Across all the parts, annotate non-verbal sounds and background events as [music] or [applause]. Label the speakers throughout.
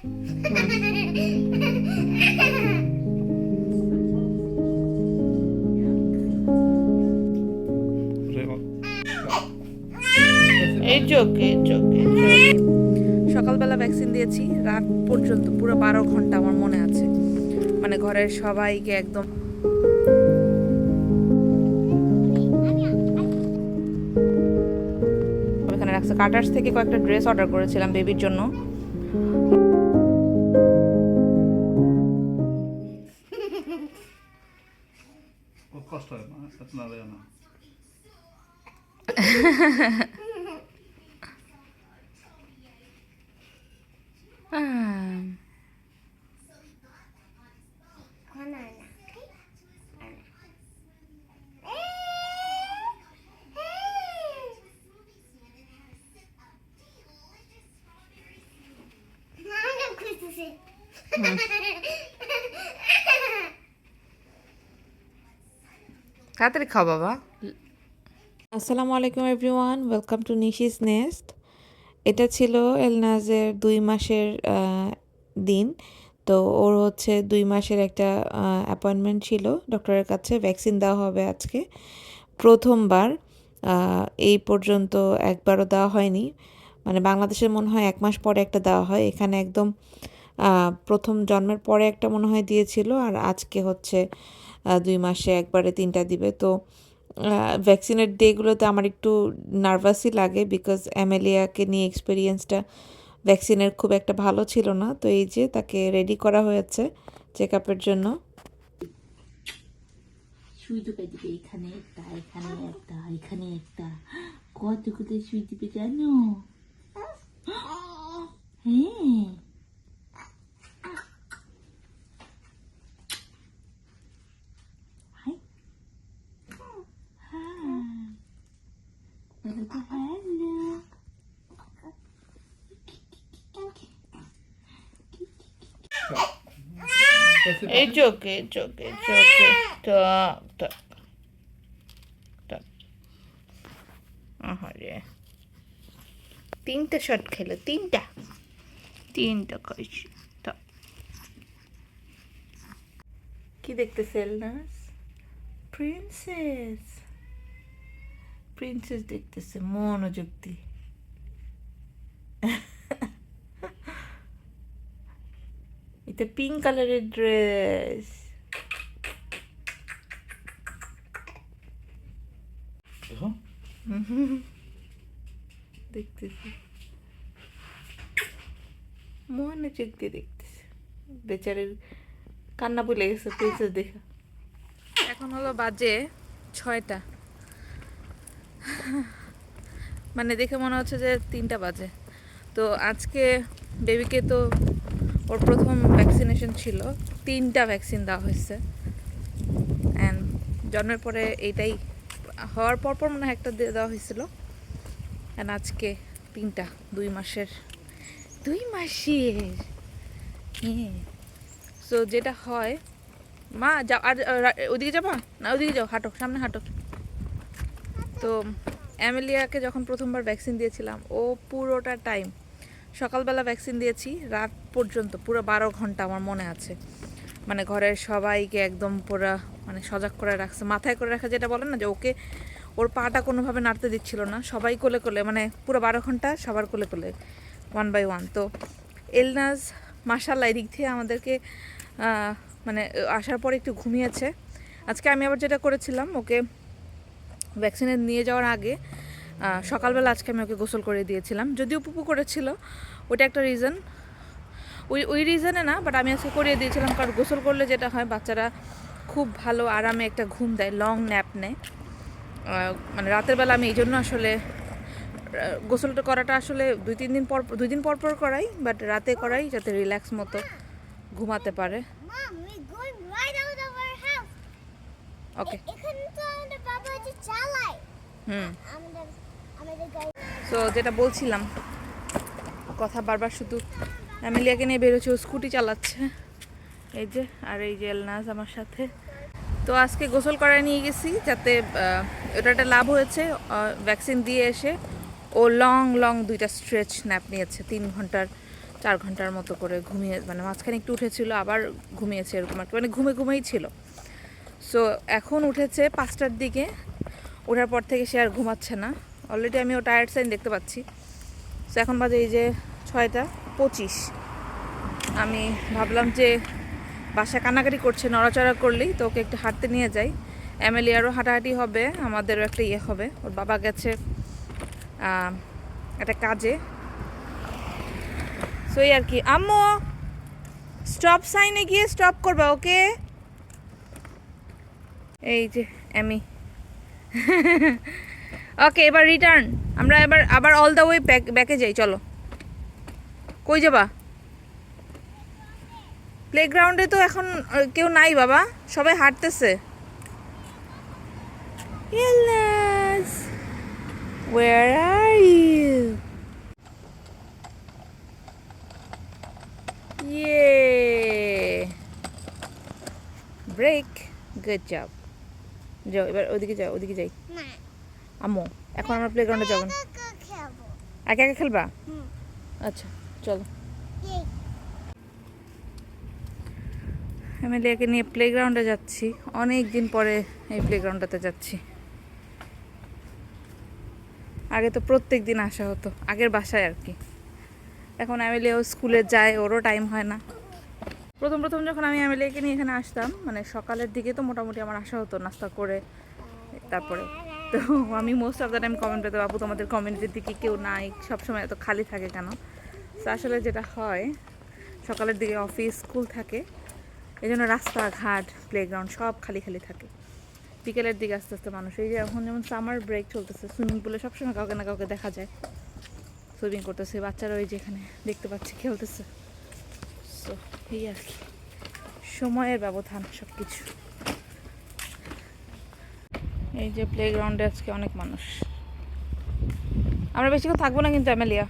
Speaker 1: সকালবেলা ভ্যাকসিন দিয়েছি, রাত পর্যন্ত, পুরো বারো ঘণ্টা আমার মনে আছে। মানে ঘরের সবাইকে একদম এখানে রাখছে। কাটার্স থেকে কয়েকটা ড্রেস অর্ডার করেছিলাম বেবির জন্য।
Speaker 2: হয় না এত না দেয় না
Speaker 1: আহ, তাড়াতাড়ি খাও, বাবা। আসসালামু আলাইকুম, everyone. Welcome to Nishi's Nest এটা ছিল এলনাজের দুই মাসের দিন। তো ওর হচ্ছে দুই মাসের একটা অ্যাপয়েন্টমেন্ট ছিল ডক্টরের কাছে। ভ্যাকসিন দেওয়া হবে আজকে। প্রথমবার এই পর্যন্ত একবারও দেওয়া হয়নি। মানে বাংলাদেশের মনে হয় এক মাস পরে একটা দেওয়া হয়। এখানে একদম প্রথম জন্মের পরে একটা মনে হয় দিয়েছিল আর আজকে হচ্ছে দুই মাসে একবারে তিনটা দিবে। তো ভ্যাকসিনের ডেগুলোতে আমার একটু নার্ভাসই লাগে বিকজ অ্যামেলিয়াকে নিয়ে এক্সপিরিয়েন্সটা ভ্যাকসিনের খুব একটা ভালো ছিল না। তো এই যে তাকে রেডি করা হয়েছে চেক আপের জন্য
Speaker 3: সুই এখানে একটা এখানে একটা এখানে একটা। কতগুলো সুই দিবে জানো হ্যাঁ হাই হাই বলো তো হ্যালো
Speaker 1: এই চোখে চোখে চোখে টপ টপ টপ আহারে তিনটা শট খেলো তিনটা তিনটা টপ কি দেখতেছে এলনাস প্রিন্সেস প্রিন্সেস দেখতেছে মনোযোগ দিয়ে এটা পিঙ্ক কালারের ড্রেস
Speaker 2: দেখো
Speaker 1: দেখতেছি মনোযোগ দিয়ে দেখতেছে বেচারের কান্না বলে গেছে প্রিন্সেস দেখা এখন হলো বাজে ছয়টা। মানে দেখে মনে হচ্ছে যে তিনটা বাজে। তো আজকে বেবিকে তো ওর প্রথম ভ্যাকসিনেশন ছিল। তিনটা ভ্যাকসিন দেওয়া হয়েছে। অ্যান্ড জন্মের পরে এইটাই হওয়ার পর পর মনে হয় একটা দিয়ে দেওয়া হয়েছিল। অ্যান্ড আজকে তিনটা, দুই মাসের। দুই মাসের? হ্যাঁ। সো যেটা হয়, মা যাও আর আর ওদিকে যাব? না, ওদিকে যাও, হাঁটো, সামনে হাঁটো। তো, অ্যামেলিয়াকে যখন প্রথমবার ভ্যাকসিন দিয়েছিলাম, ও পুরোটা টাইম সকালবেলা ভ্যাকসিন দিয়েছি, রাত পর্যন্ত, পুরো বারো ঘণ্টা আমার মনে আছে। মানে ঘরের সবাইকে একদম পুরো মানে সজাগ করে রাখছে। মাথায় করে রাখা যেটা বলেন না যে ওকে, ওর পাটা কোনোভাবে নাড়তে দিচ্ছিল না। সবাই কোলে কোলে মানে পুরো বারো ঘণ্টা সবার কোলে কোলে ওয়ান বাই ওয়ান তো এলনাজ মাসাল্লাহ এদিক থেকে আমাদেরকে মানে আসার পর একটু ঘুমিয়েছে। আজকে আমি আবার যেটা করেছিলাম, ওকে ভ্যাকসিনে নিয়ে যাওয়ার আগে সকালবেলা আজকে আমি ওকে গোসল করে দিয়েছিলাম। যদিও পুপু করেছিল ওটা একটা রিজন ওই ওই রিজনে না বাট আমি আজকে করিয়ে দিয়েছিলাম কারণ গোসল করলে যেটা হয় বাচ্চারা খুব ভালো আরামে একটা ঘুম দেয় লং ন্যাপ নেয়। মানে রাতের বেলা আমি এই জন্য আসলে গোসলটা করাটা আসলে দুই তিন দিন পর দুই দিন পর পর করাই বাট রাতে করাই যাতে রিল্যাক্স মতো ঘুমাতে পারে. ওকে
Speaker 4: এখানে
Speaker 1: সো যেটা বলছিলাম, কথা বারবার শুধু অ্যামেলিয়াকে নিয়ে বেরোচ্ছে, ও স্কুটি চালাচ্ছে। এই যে, আর এই যে এলনাজ আমার সাথে। তো আজকে গোসল করায় নিয়ে গেছি, যাতে ওটা একটা লাভ হয়েছে ভ্যাকসিন দিয়ে এসে ও লং লং দুইটা স্ট্রেচ ন্যাপ নিয়েছে, তিন ঘণ্টার, চার ঘণ্টার মতো করে ঘুমিয়ে মানে মাঝখানে একটু উঠেছিল, আবার ঘুমিয়েছে এরকম আর কি মানে ঘুমে ঘুমেই ছিল। সো এখন উঠেছে পাঁচটার দিকে, ওঠার পর থেকে সে আর ঘুমাচ্ছে না। অলরেডি আমি ও টায়ার্ড সাইন দেখতে পাচ্ছি। সো এখন বাজে এই যে ছয়টা পঁচিশ। আমি ভাবলাম যে বাসা কান্নাকাটি করছে, নড়াচড়া করলেই তো ওকে একটু হাঁটতে নিয়ে যাই। এমএলএরও হাঁটাহাঁটি হবে, আমাদেরও একটা ইয়ে হবে। ওর বাবা গেছে একটা কাজে। সো এই আর কি। আম্মু স্টপ সাইনে গিয়ে স্টপ করবা ওকে। এই যে এমি [laughs] ওকে এবার রিটার্ন আমরা এবার, আবার অল দ্য ওয়ে ব্যাক যাই, চলো কই যাবা প্লেগ্রাউন্ডে তো এখন কেউ নাই বাবা, সবাই হাঁটতেছে! Break. Good job. যাও, এবার ওদিকে যাও, ওদিকে যাই আম্মু এখন আমরা প্লেগ্রাউন্ডে যাব। না
Speaker 4: একা একা খেলব?
Speaker 1: আচ্ছা চলো।
Speaker 4: এই
Speaker 1: আমি একে নিয়ে প্লেগ্রাউন্ডে যাচ্ছি। অনেক দিন পরে এই প্লেগ্রাউন্ডটাতে যাচ্ছি। আগে তো প্রত্যেক দিন আসা হতো আগের বাসায় আর কি। এখন অ্যামেলিয়াও স্কুলে যায় ওরও টাইম হয় না। প্রথম প্রথম যখন আমি অ্যামেলিয়াকে নিয়ে এখানে আসতাম মানে সকালের দিকে তো মোটামুটি আমার আসা হতো নাস্তা করে তারপরে। তো আমি most of the time comment পেতে বাবু তোমাদের কমিউনিটির দিকে কেউ নাই, সবসময় এত খালি থাকে কেন? তো আসলে যেটা হয়, সকালের দিকে অফিস স্কুল থাকে এই জন্য রাস্তাঘাট প্লেগ্রাউন্ড সব খালি খালি থাকে। বিকেলের দিকে আস্তে আস্তে মানুষ, এই যে এখন যেমন সামার ব্রেক চলতেছে সুইমিং পুলে সবসময় কাউকে না কাউকে দেখা যায়। সুইমিং করতেছে, বাচ্চারা ওই যেখানে দেখতে পাচ্ছি, খেলতেছে। সো এই আর কি। সময়ের ব্যবধান সব কিছু এই যে প্লেগ্রাউন্ডে আজকে অনেক মানুষ। আমরা বেশিক্ষণ থাকব না কিন্তু অ্যামেলিয়া।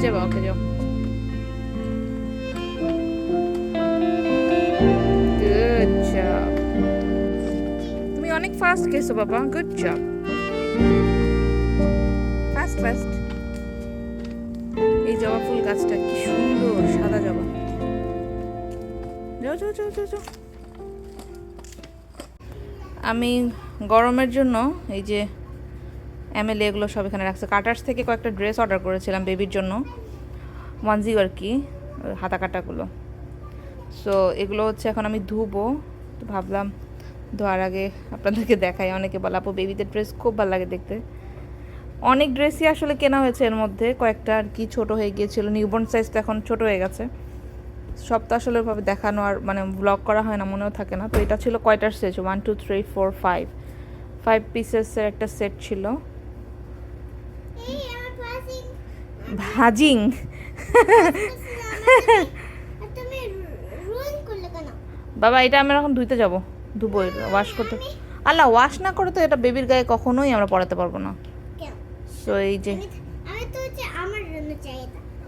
Speaker 1: ফার্স্ট যাব ওকে যাও গুড জব তুমি অনেক ফাস্ট গেছো বাবা গুড জব ফাস্ট ফাস্ট এই জবা ফুল গাছটা কি সুন্দর সাদা জবা যাও যাও যাও যাও যাও আমি গরমের জন্য এই যে এমএলএ এগুলো সব এখানে রাখছে। কাটার্স থেকে কয়েকটা ড্রেস অর্ডার করেছিলাম বেবির জন্য। ওয়ানজি আর কি হাতা কাটাগুলো সো এগুলো হচ্ছে এখন আমি ধুবো। তো ভাবলাম ধোয়ার আগে আপনাদেরকে দেখাই। অনেকে বলে, আপু বেবিদের ড্রেস খুব ভালো লাগে দেখতে। অনেক ড্রেসই আসলে কেনা হয়েছে এর মধ্যে। কয়েকটা আর কি ছোট হয়ে গিয়েছিল। নিউবর্ন সাইজ তো এখন ছোট হয়ে গেছে। সব তো আসলে ওইভাবে দেখানো আর মানে ব্লগ করা হয় না, মনেও থাকে না। তো এটা ছিল কয়টার set one two three four five five পিসেসের একটা সেট ছিল
Speaker 4: এই আমার পাশে
Speaker 1: ভাজিং। বাবা এটা আমরা এখন ধুইতে যাব। ধুবো ওয়াশ করতে। আল্লাহ ওয়াশ না করে তো এটা বেবির গায়ে কখনোই আমরা পরাতে পারব না। সো এই যে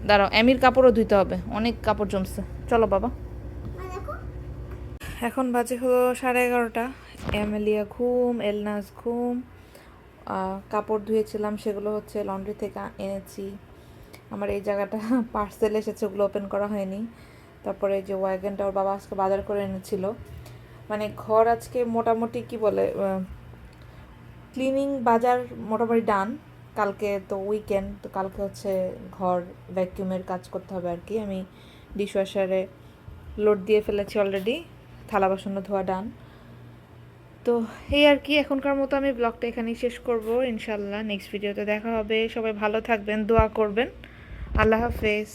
Speaker 1: দাঁড়াও এমির কাপড়ও ধুইতে হবে। অনেক কাপড় জমছে। চলো বাবা। এখন বাজে হলো সাড়ে এগারোটা। এমেলিয়া ঘুম এলনাস ঘুম। কাপড় ধুয়েছিলাম সেগুলো হচ্ছে লন্ড্রি থেকে এনেছি। আমার এই জায়গাটা [laughs] পার্সেল এসেছে, ওগুলো ওপেন করা হয়নি। তারপরে যে ওয়াগনটা ওর বাবা আজকে বাজার করে এনেছিল। মানে ঘর আজকে মোটামুটি কি বলে ক্লিনিং বাজার মোটামুটি ডান কালকে তো উইকেন্ড তো কালকে হচ্ছে ঘর ভ্যাকিউমের কাজ করতে হবে আর কি। আমি ডিশওয়াশারে লোড দিয়ে ফেলেছি অলরেডি থালা বাসন ধোয়া ডান তো এই আর কি, এখনকার মতো আমি ব্লগটা এখানেই শেষ করব। ইনশাল্লাহ নেক্সট ভিডিওতে দেখা হবে। সবাই ভালো থাকবেন, দোয়া করবেন। আল্লাহ হাফেজ